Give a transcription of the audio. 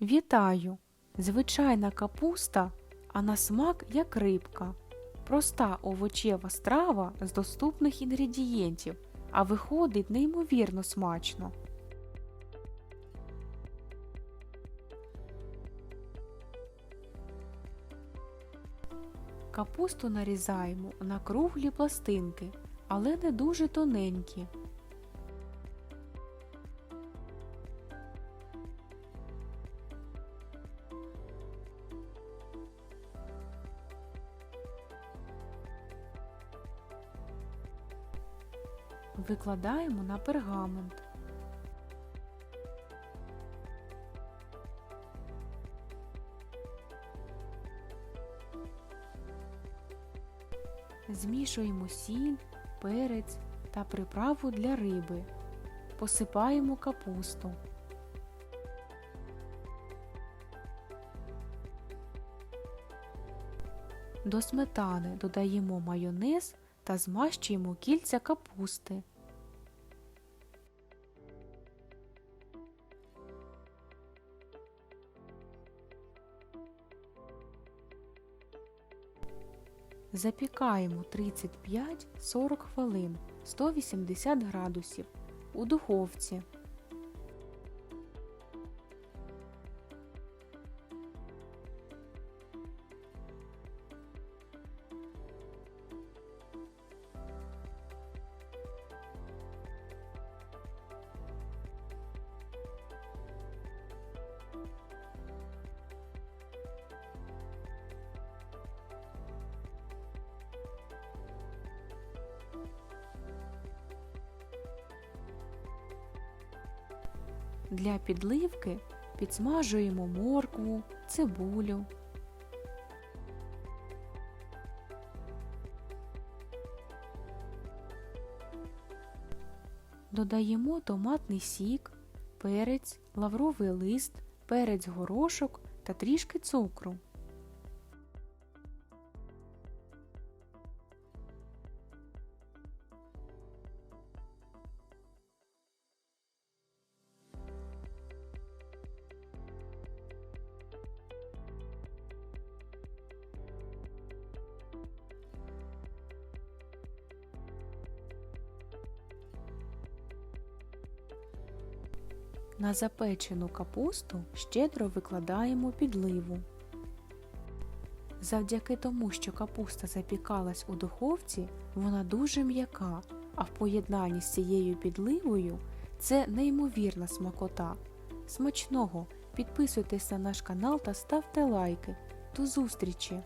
Вітаю! Звичайна капуста, а на смак як рибка. Проста овочева страва з доступних інгредієнтів, а виходить неймовірно смачно. Капусту нарізаємо на круглі пластинки, але не дуже тоненькі. Викладаємо на пергамент. Змішуємо сіль, перець та приправу для риби. Посипаємо капусту. До сметани додаємо майонез та змащуємо кільця капусти. Запікаємо 35-40 хвилин 180 градусів у духовці. Для підливки підсмажуємо моркву, цибулю. Додаємо томатний сік, перець, лавровий лист, перець горошок та трішки цукру. На запечену капусту щедро викладаємо підливу. Завдяки тому, що капуста запікалась у духовці, вона дуже м'яка, а в поєднанні з цією підливою це неймовірна смакота. Смачного! Підписуйтесь на наш канал та ставте лайки. До зустрічі!